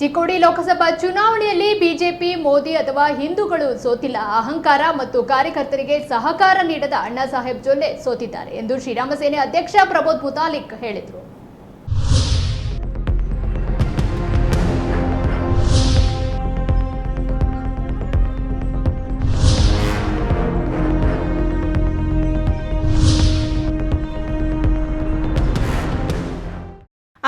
ಚಿಕ್ಕೋಡಿ ಲೋಕಸಭಾ ಚುನಾವಣೆಯಲ್ಲಿ ಬಿಜೆಪಿ, ಮೋದಿ ಅಥವಾ ಹಿಂದೂಗಳು ಸೋತಿಲ್ಲ. ಅಹಂಕಾರ ಮತ್ತು ಕಾರ್ಯಕರ್ತರಿಗೆ ಸಹಕಾರ ನೀಡದ ಅಣ್ಣಾ ಸಾಹೇಬ್ ಜೊಲ್ಲೆ ಸೋತಿದ್ದಾರೆ ಎಂದು ಶ್ರೀರಾಮಸೇನೆ ಅಧ್ಯಕ್ಷ ಪ್ರಬೋದ್ ಮುತಾಲಿಕ್ ಹೇಳಿದರು.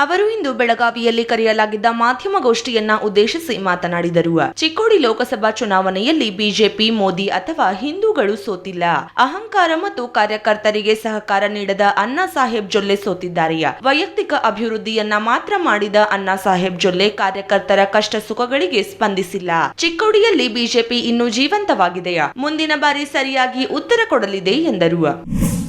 ಅವರು ಇಂದು ಬೆಳಗಾವಿಯಲ್ಲಿ ಕರೆಯಲಾಗಿದ್ದ ಮಾಧ್ಯಮಗೋಷ್ಠಿಯನ್ನ ಉದ್ದೇಶಿಸಿ ಮಾತನಾಡಿದರು. ಚಿಕ್ಕೋಡಿ ಲೋಕಸಭಾ ಚುನಾವಣೆಯಲ್ಲಿ ಬಿಜೆಪಿ, ಮೋದಿ ಅಥವಾ ಹಿಂದೂಗಳು ಸೋತಿಲ್ಲ. ಅಹಂಕಾರ ಮತ್ತು ಕಾರ್ಯಕರ್ತರಿಗೆ ಸಹಕಾರ ನೀಡದ ಅಣ್ಣಾ ಸಾಹೇಬ್ ಜೊಲ್ಲೆ ಸೋತಿದ್ದಾರೆ. ವೈಯಕ್ತಿಕ ಅಭಿವೃದ್ಧಿಯನ್ನ ಮಾತ್ರ ಮಾಡಿದ ಅಣ್ಣಾ ಸಾಹೇಬ್ ಜೊಲ್ಲೆ ಕಾರ್ಯಕರ್ತರ ಕಷ್ಟ ಸುಖಗಳಿಗೆ ಸ್ಪಂದಿಸಿಲ್ಲ. ಚಿಕ್ಕೋಡಿಯಲ್ಲಿ ಬಿಜೆಪಿ ಇನ್ನೂ ಜೀವಂತವಾಗಿದೆಯಾ ಮುಂದಿನ ಬಾರಿ ಸರಿಯಾಗಿ ಉತ್ತರ ಕೊಡಲಿದೆ ಎಂದರು.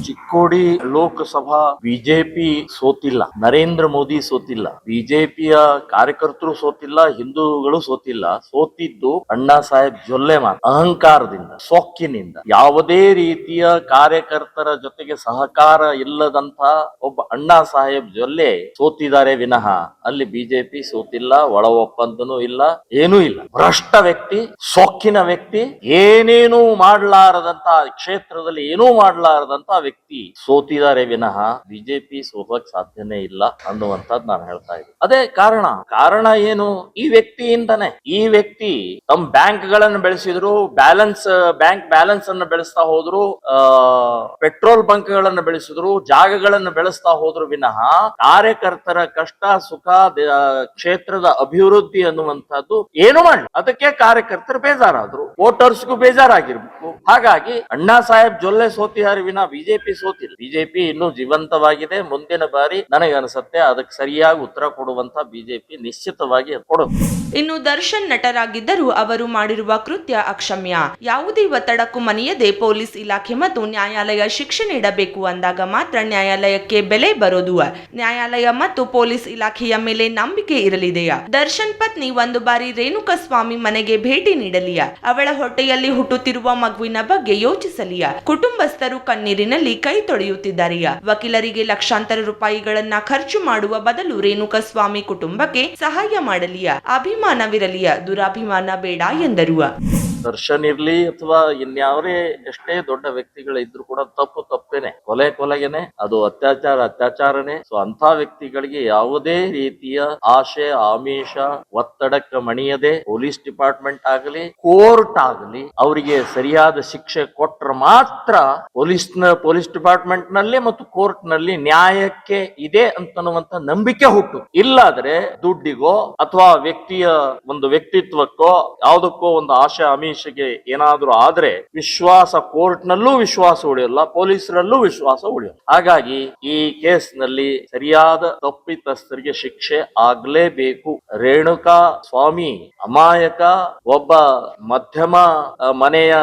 ಚಿಕ್ಕೋಡಿ ಲೋಕಸಭಾ ಬಿಜೆಪಿ ಸೋತಿಲ್ಲ, ನರೇಂದ್ರ ಮೋದಿ ಸೋತಿಲ್ಲ, ಬಿಜೆಪಿಯ ಕಾರ್ಯಕರ್ತರು ಸೋತಿಲ್ಲ, ಹಿಂದೂಗಳು ಸೋತಿಲ್ಲ, ಸೋತಿದ್ದು ಅಣ್ಣಾ ಸಾಹೇಬ್ ಜೊಲ್ಲೆ ಮಾತ್ರ. ಅಹಂಕಾರದಿಂದ ಸೊಕ್ಕಿನಿಂದ ಯಾವುದೇ ರೀತಿಯ ಕಾರ್ಯಕರ್ತರ ಜೊತೆಗೆ ಸಹಕಾರ ಇಲ್ಲದಂತ ಒಬ್ಬ ಅಣ್ಣಾ ಸಾಹೇಬ್ ಜೊಲ್ಲೆ ಸೋತಿದ್ದಾರೆ ವಿನಃ. ಅಲ್ಲಿ ಬಿಜೆಪಿ ಸೋತಿಲ್ಲ ಒಳ ಒಪ್ಪಂದನೂ ಇಲ್ಲ, ಏನೂ ಇಲ್ಲ. ಭ್ರಷ್ಟ ವ್ಯಕ್ತಿ ಸೊಕ್ಕಿನ ವ್ಯಕ್ತಿ, ಏನೇನೂ ಮಾಡಲಾರದಂತ ಕ್ಷೇತ್ರದಲ್ಲಿ ಏನೂ ಮಾಡಲಾರದಂತ ವ್ಯಕ್ತಿ ಸೋತಿದ್ದಾರೆ ವಿನಃ ಬಿಜೆಪಿ ಸೋಲಕ್ ಸಾಧ್ಯನೇ ಇಲ್ಲ ಅನ್ನುವಂಥದ್ದು ನಾನು ಹೇಳ್ತಾ ಇದ್ದೀನಿ. ಅದೇ ಕಾರಣ. ಕಾರಣ ಏನು? ಈ ವ್ಯಕ್ತಿಯಿಂದನೇ. ಈ ವ್ಯಕ್ತಿ ತಮ್ಮ ಬ್ಯಾಂಕ್ಗಳನ್ನು ಬೆಳೆಸಿದ್ರು, ಬ್ಯಾಲೆನ್ಸ್, ಬ್ಯಾಂಕ್ ಬ್ಯಾಲೆನ್ಸ್ ಅನ್ನು ಬೆಳೆಸ್ತಾ ಹೋದ್ರು, ಆ ಪೆಟ್ರೋಲ್ ಬಂಕ್ಗಳನ್ನು ಬೆಳೆಸಿದ್ರು, ಜಾಗಗಳನ್ನು ಬೆಳೆಸ್ತಾ ಹೋದ್ರು ವಿನಃ ಕಾರ್ಯಕರ್ತರ ಕಷ್ಟ, ಸುಖ ಕ್ಷೇತ್ರದ ಅಭಿವೃದ್ಧಿ ಅನ್ನುವಂಥದ್ದು ಏನು ಮಾಡಲಿ ಅದಕ್ಕೆ ಕಾರ್ಯಕರ್ತರು ಬೇಜಾರಾದ್ರು. ವೋಟರ್ಸ್ಗೂ ಬೇಜಾರಾಗಿರ್ಬೇಕು. ಹಾಗಾಗಿ ಅಣ್ಣಾ ಸಾಹೇಬ್ ಜೊಲ್ಲೆ ಸೋತಿದ್ದಾರೆ ವಿನ ಬಿಜೆಪಿ ಸೋತಿಲ್ಲ. ಬಿಜೆಪಿ ಇನ್ನೂ ಜೀವಂತವಾಗಿದೆ. ಮುಂದಿನ ಬಾರಿ ನನಗೆ ಅನಿಸುತ್ತೆ ಅದಕ್ಕೆ ಸರಿಯಾಗಿ ಉತ್ತರ ಕೊಡುವಂತ ಬಿಜೆಪಿ ನಿಶ್ಚಿತವಾಗಿ ಕೊಡುತ್ತೆ. ಇನ್ನು ದರ್ಶನ್ ನಟರಾಗಿದ್ದರೂ ಅವರು ಮಾಡಿರುವ ಕೃತ್ಯ ಅಕ್ಷಮ್ಯ. ಯಾವುದೇ ಒತ್ತಡಕ್ಕೂ ಮನೆಯದೇ ಪೊಲೀಸ್ ಇಲಾಖೆ ಮತ್ತು ನ್ಯಾಯಾಲಯ ಶಿಕ್ಷೆ ನೀಡಬೇಕು ಅಂದಾಗ ಮಾತ್ರ ನ್ಯಾಯಾಲಯಕ್ಕೆ ಬೆಲೆ ಬರೋದು. ನ್ಯಾಯಾಲಯ ಮತ್ತು ಪೊಲೀಸ್ ಇಲಾಖೆಯ ಮೇಲೆ ನಂಬಿಕೆ ಇರಲಿದೆಯಾ? ದರ್ಶನ್ ಪತ್ನಿ ಒಂದು ಬಾರಿ ರೇಣುಕಾಸ್ವಾಮಿ ಮನೆಗೆ ಭೇಟಿ ನೀಡಲಿಯ? ಅವಳ ಹೊಟ್ಟೆಯಲ್ಲಿ ಹುಟ್ಟುತ್ತಿರುವ ಮಗುವಿನ ಬಗ್ಗೆ ಯೋಚಿಸಲಿಯ? ಕುಟುಂಬಸ್ಥರು ಕಣ್ಣೀರಿನಲ್ಲಿ ಕೈ ತೊಳೆಯುತ್ತಿದ್ದಾರೆಯಾ? ವಕೀಲರಿಗೆ ಲಕ್ಷಾಂತರ ರೂಪಾಯಿಗಳನ್ನ ಖರ್ಚು ಮಾಡುವ ಬದಲು ರೇಣುಕಸ್ವಾಮಿ ಕುಟುಂಬಕ್ಕೆ ಸಹಾಯ ಮಾಡಲಿಯ? ಅಭಿಮಾನವಿರಲಿಯ? ದುರಾಭಿಮಾನ ಬೇಡ ಎಂದರು. ದರ್ಶನ್ ಇರ್ಲಿ ಅಥವಾ ಇನ್ಯಾವರೇ ಎಷ್ಟೇ ದೊಡ್ಡ ವ್ಯಕ್ತಿಗಳಿದ್ರು ಕೂಡ ತಪ್ಪು ತಪ್ಪೇನೆ. ಕೊಲೆ ಕೊಲೆಗೆನೆ, ಅದು ಅತ್ಯಾಚಾರ ಅತ್ಯಾಚಾರನೇ. ಸೊ ಅಂತ ವ್ಯಕ್ತಿಗಳಿಗೆ ಯಾವುದೇ ರೀತಿಯ ಆಶೆ, ಆಮಿಷ, ಒತ್ತಡಕ್ಕೆ ಮಣಿಯದೆ ಪೊಲೀಸ್ ಡಿಪಾರ್ಟ್ಮೆಂಟ್ ಆಗಲಿ, ಕೋರ್ಟ್ ಆಗಲಿ, ಅವರಿಗೆ ಸರಿಯಾದ ಶಿಕ್ಷೆ ಕೊಟ್ರೆ ಮಾತ್ರ ಪೊಲೀಸ್ ಪೊಲೀಸ್ ಡಿಪಾರ್ಟ್ಮೆಂಟ್ನಲ್ಲಿ ಮತ್ತು ಕೋರ್ಟ್ನಲ್ಲಿ ನ್ಯಾಯಕ್ಕೆ ಇದೆ ಅಂತನ್ನುವಂತ ನಂಬಿಕೆ ಹುಟ್ಟು. ಇಲ್ಲಾದ್ರೆ ದುಡ್ಡಿಗೋ ಅಥವಾ ವ್ಯಕ್ತಿಯ ಒಂದು ವ್ಯಕ್ತಿತ್ವಕ್ಕೋ ಯಾವುದಕ್ಕೋ ಒಂದು ಆಶೆ ಆಮಿಷಗೆ ಏನಾದರೂ ಆದ್ರೆ ವಿಶ್ವಾಸ ಕೋರ್ಟ್ ನಲ್ಲೂ ವಿಶ್ವಾಸ ಉಳಿಯಲ್ಲ, ಪೊಲೀಸರಲ್ಲೂ ವಿಶ್ವಾಸ ಉಳಿಯಲ್ಲ. ಹಾಗಾಗಿ ಈ ಕೇಸ್ನಲ್ಲಿ ಸರಿಯಾದ ತಪ್ಪಿತಸ್ಥರಿಗೆ ಶಿಕ್ಷೆ ಆಗ್ಲೇಬೇಕು. ರೇಣುಕಾ ಸ್ವಾಮಿ ಅಮಾಯಕ, ಒಬ್ಬ ಮಧ್ಯಮ ಮನೆಯ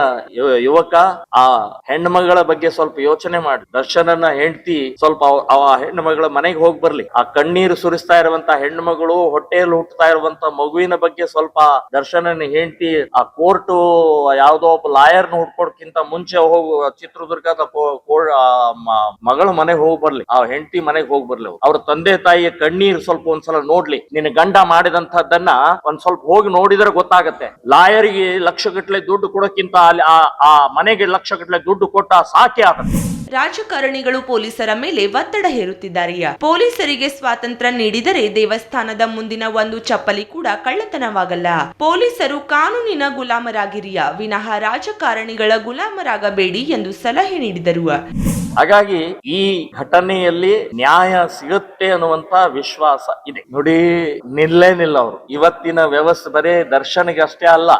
ಯುವಕ, ಆ ಹೆಣ್ಮಗಳ ಬಗ್ಗೆ ಸ್ವಲ್ಪ ಯೋಚನೆ ಮಾಡಿ. ದರ್ಶನನ ಹೆಂಡತಿ ಸ್ವಲ್ಪ ಆ ಹೆಣ್ಮಗಳ ಮನೆಗೆ ಹೋಗಿ ಬರ್ಲಿ. ಆ ಕಣ್ಣೀರು ಸುರಿಸ್ತಾ ಇರುವಂತ ಹೆಣ್ಮಗಳು ಹೊಟ್ಟೆಯಲ್ಲಿ ಹುಟ್ಟುತ್ತಾ ಇರುವಂತ ಮಗುವಿನ ಬಗ್ಗೆ ಸ್ವಲ್ಪ ದರ್ಶನನ ಹೆಂಡತಿ ಆ ಕೋರ್ಟ್ ಯಾವ್ದೋ ಒಬ್ಬ ಲಾಯರ್ ಹುಡ್ಕೊಡ್ಕಿಂತ ಮುಂಚೆ ಹೋಗು ಚಿತ್ರದುರ್ಗದ ಮಗಳ ಮನೆಗೆ ಹೋಗಿ ಬರ್ಲಿ. ಆ ಹೆಂಡತಿ ಮನೆಗೆ ಹೋಗಿ ಬರ್ಲಿ ಅವ್ರು. ತಂದೆ ತಾಯಿಯ ಕಣ್ಣೀರ್ ಸ್ವಲ್ಪ ಒಂದ್ಸಲ ನೋಡ್ಲಿ. ನಿನ್ನ ಗಂಡ ಮಾಡಿದಂತಹದ್ದನ್ನ ಒಂದ್ ಸ್ವಲ್ಪ ಹೋಗಿ ನೋಡಿದ್ರೆ ಗೊತ್ತಾಗತ್ತೆ. ಲಾಯರ್ಗೆ ಲಕ್ಷ ಗಟ್ಟಲೆ ದುಡ್ಡು ಕೊಡೋಕ್ಕಿಂತ ಅಲ್ಲಿ ಆ ಮನೆಗೆ ಲಕ್ಷ ಗಟ್ಟಲೆ ದುಡ್ಡು ಕೊಟ್ಟ ಸಾಕೆ ಆಗತ್ತೆ. ರಾಜಕಾರಣಿಗಳು ಪೊಲೀಸರ ಮೇಲೆ ಒತ್ತಡ ಹೇರುತ್ತಿದ್ದಾರೆಯಾ ಪೊಲೀಸರಿಗೆ ಸ್ವಾತಂತ್ರ್ಯ ನೀಡಿದರೆ ದೇವಸ್ಥಾನದ ಮುಂದಿನ ಒಂದು ಚಪ್ಪಲಿ ಕೂಡ ಕಳ್ಳತನವಾಗಲ್ಲ. ಪೊಲೀಸರು ಕಾನೂನಿನ ಗುಲಾಮರಾಗಿರಿಯ ವಿನಃ ರಾಜಕಾರಣಿಗಳ ಗುಲಾಮರಾಗಬೇಡಿ ಎಂದು ಸಲಹೆ ನೀಡಿದರು. ಹಾಗಾಗಿ ಈ ಘಟನೆಯಲ್ಲಿ ನ್ಯಾಯ ಸಿಗುತ್ತೆ ಅನ್ನುವಂತ ವಿಶ್ವಾಸ ಇದೆ. ನೋಡಿ, ನಿಲ್ಲೇ ನಿಲ್ಲ ಅವರು. ಇವತ್ತಿನ ವ್ಯವಸ್ಥೆ ಬರೇ ದರ್ಶನಿಗೆ ಅಷ್ಟೇ ಅಲ್ಲ,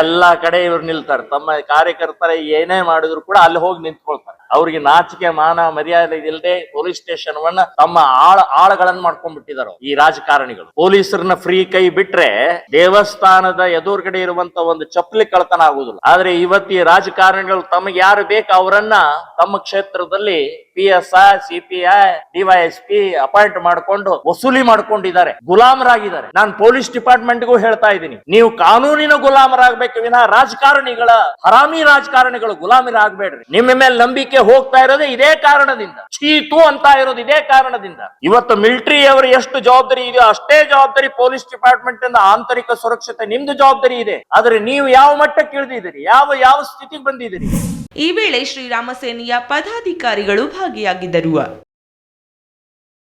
ಎಲ್ಲಾ ಕಡೆ ಇವ್ರು ನಿಲ್ತಾರೆ. ತಮ್ಮ ಕಾರ್ಯಕರ್ತರ ಏನೇ ಮಾಡಿದ್ರು ಕೂಡ ಅಲ್ಲಿ ಹೋಗಿ ನಿಂತ್ಕೊಳ್ತಾರೆ. ಅವ್ರಿಗೆ ನಾಚಿಕೆ, ಮಾನ, ಮರ್ಯಾದೆ ಇಲ್ಲದೆ ಪೊಲೀಸ್ ಸ್ಟೇಷನ್ ವನ್ನ ತಮ್ಮ ಆಳ, ಆಳಗಳನ್ನ ಮಾಡ್ಕೊಂಡ್ಬಿಟ್ಟಿದ್ದಾರೆ ಈ ರಾಜಕಾರಣಿಗಳು. ಪೊಲೀಸರನ್ನ ಫ್ರೀ ಕೈ ಬಿಟ್ರೆ ದೇವಸ್ಥಾನದ ಎದುರುಗಡೆ ಇರುವಂತ ಒಂದು ಚಪ್ಪಲಿ ಕಳ್ತನ ಆಗುದಿಲ್ಲ ಆದ್ರೆ ಇವತ್ತು ಈ ರಾಜಕಾರಣಿಗಳು ತಮಗೆ ಯಾರು ಬೇಕು ಅವರನ್ನ ತಮ್ಮ ಕ್ಷೇತ್ರದಲ್ಲಿ ಹೆಸರಲ್ಲಿ P S I C P appoint ಮಾಡ್ಕೊಂಡು ವಸೂಲಿ ಮಾಡ್ಕೊಂಡಿದ್ದಾರೆ. ಗುಲಾಮರಾಗಿದ್ದಾರೆ. ನಾನು ಪೊಲೀಸ್ ಡಿಪಾರ್ಟ್ಮೆಂಟ್ಗೂ ಹೇಳ್ತಾ ಇದ್ದೀನಿ. ನೀವು ಕಾನೂನಿನ ಗುಲಾಮರಾಗಬೇಕು ವಿನಃ ರಾಜಕಾರಣಿಗಳ, ಹರಾಮಿ ರಾಜಕಾರಣಿಗಳು ಗುಲಾಮರಾಗಬೇಡ್ರಿ. ನಿಮ್ಮ ಮೇಲೆ ನಂಬಿಕೆ ಹೋಗ್ತಾ ಇರೋದೇ ಇದೇ ಕಾರಣದಿಂದ. ಚೀತು ಅಂತ ಇರೋದು ಇದೇ ಕಾರಣದಿಂದ. ಇವತ್ತು ಮಿಲಿಟರಿ ಅವರು ಎಷ್ಟು ಜವಾಬ್ದಾರಿ ಇದೆಯೋ ಅಷ್ಟೇ ಜವಾಬ್ದಾರಿ ಪೊಲೀಸ್ ಡಿಪಾರ್ಟ್ಮೆಂಟ್ ಇಂದ ಆಂತರಿಕ ಸುರಕ್ಷತೆ ನಿಮ್ದು ಜವಾಬ್ದಾರಿ ಇದೆ. ಆದ್ರೆ ನೀವು ಯಾವ ಮಟ್ಟಕ್ಕೆ ಇಳಿದಿದ್ದೀರಿ? ಯಾವ ಯಾವ ಸ್ಥಿತಿಗೆ ಬಂದಿದ್ದೀರಿ? ಈ ವೇಳೆ ಶ್ರೀರಾಮ ಸೇನೆಯ ಪದಾಧಿಕಾರಿಗಳು ಭಾಗಿಯಾಗಿದ್ದರು